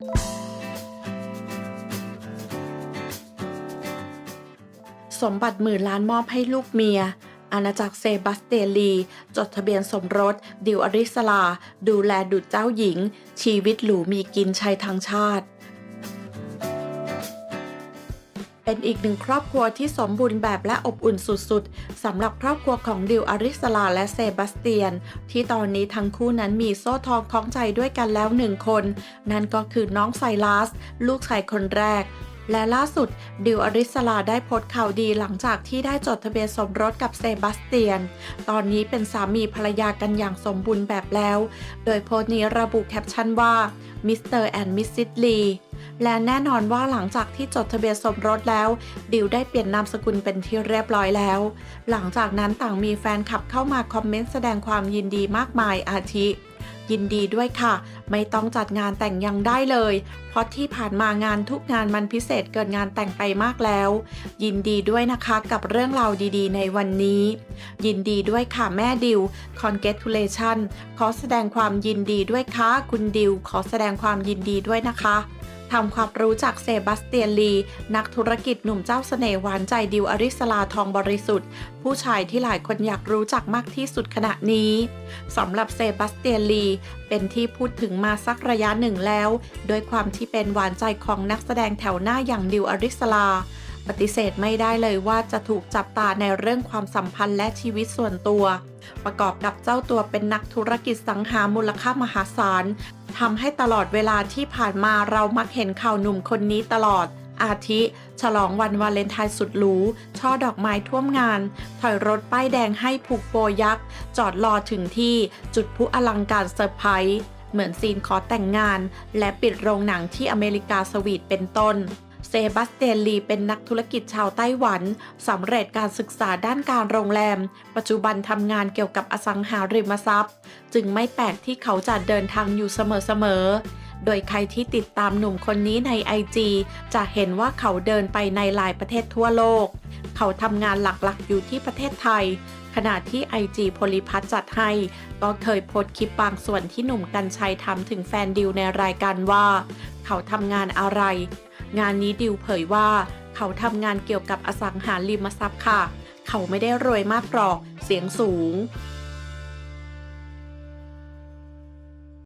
สมบัติหมื่นล้านมอบให้ลูกเมีย อาณาจักรเซบาสเตียลี จดทะเบียนสมรส ดิวอริสลา ดูแลดุจเจ้าหญิง ชีวิตหรูมีกินชัยทางชาติ เป็นอีกหนึ่งครอบครัวที่สมบูรณ์แบบและอบอุ่นสุดๆสำหรับครอบครัวของดิวอริสลาและเซบาสเตียน ที่ตอนนี้ทั้งคู่นั้นมีโซ่ทองคล้องใจด้วยกันแล้วหนึ่งคน นั่นก็คือน้องไซรัส ลูกชายคนแรกและล่าสุด ดิวอริสลาได้โพสต์ข่าวดีหลังจากที่ได้จดทะเบียนสมรสกับเซบาสเตียน ตอนนี้เป็นสามีภรรยากันอย่างสมบูรณ์แบบแล้ว โดยโพสต์นี้ระบุแคปชั่นว่ามิสเตอร์แอนด์มิสซิสลี และแน่นอนว่าหลังจากที่จดทะเบียนสมรสแล้ว ดิวได้เปลี่ยนนามสกุลเป็นที่เรียบร้อยแล้ว หลังจากนั้นต่างมีแฟนคลับเข้ามาคอมเมนต์แสดงความยินดีมากมายอาทิ ยินดีด้วยค่ะ ไม่ต้องจัดงานแต่งยังได้เลย เพราะที่ผ่านมางานทุกงานมันพิเศษเกินงานแต่งไปมากแล้ว ยินดีด้วยนะคะกับเรื่องราวดีๆ ในวันนี้ ยินดีด้วยค่ะแม่ดิว congratulation ขอแสดงความยินดีด้วยค่ะคุณดิว ขอแสดงความยินดีด้วยนะคะ ทำความรู้จักเซบาสเตียนลี นักธุรกิจหนุ่มเจ้าเสน่ห์หวานใจดิวอริสลาทองบริสุทธิ์ ผู้ชายที่หลายคนอยากรู้จักมากที่สุดขณะนี้สำหรับเซบาสเตียนลี เป็นที่พูดถึงมาสักระยะหนึ่งแล้ว โดยความที่เป็นหวานใจของนักแสดงแถวหน้าอย่างดิวอริสลาปฏิเสธไม่ได้เลยว่าจะถูกจับตาในเรื่องความสัมพันธ์และชีวิตส่วนตัว ประกอบกับเจ้าตัวเป็นนักธุรกิจสังหามูลค่ามหาศาล ทำให้ตลอดเวลาที่ผ่านมาเรามักเห็นข่าวหนุ่มคนนี้ตลอด อาทิ ฉลองวันวาเลนไทน์สุดหรู ช่อดอกไม้ท่วมงาน ถอยรถป้ายแดงให้ผูกโบยักษ์ จอดรอถึงที่จุดผู้อลังการเซอร์ไพรส์เหมือนซีนขอแต่งงาน และปิดโรงหนังที่อเมริกาสวีทเป็นต้น เซบาสเตียนลีเป็นนักธุรกิจชาวไต้หวันสำเร็จการศึกษาด้านการโรงแรม ปัจจุบันทำงานเกี่ยวกับอสังหาริมทรัพย์ จึงไม่แปลกที่เขาจะเดินทางอยู่เสมอๆ โดยใครที่ติดตามหนุ่มคนนี้ใน IG จะเห็นว่าเขาเดินไปในหลายประเทศทั่วโลก เขาทำงานหลักๆ อยู่ที่ประเทศไทย ขณะที่ IG โพลิพัฒจัดให้ก็เคยโพสต์คลิปบางส่วนที่หนุ่มกัญชัยทำถึงแฟนดิวในรายการว่า เขาทำงานอะไร งานนี้ดิวเผยว่า เขาทำงานเกี่ยวกับอสังหาริมทรัพย์ค่ะ เขาไม่ได้รวยมากหรอก เสียงสูง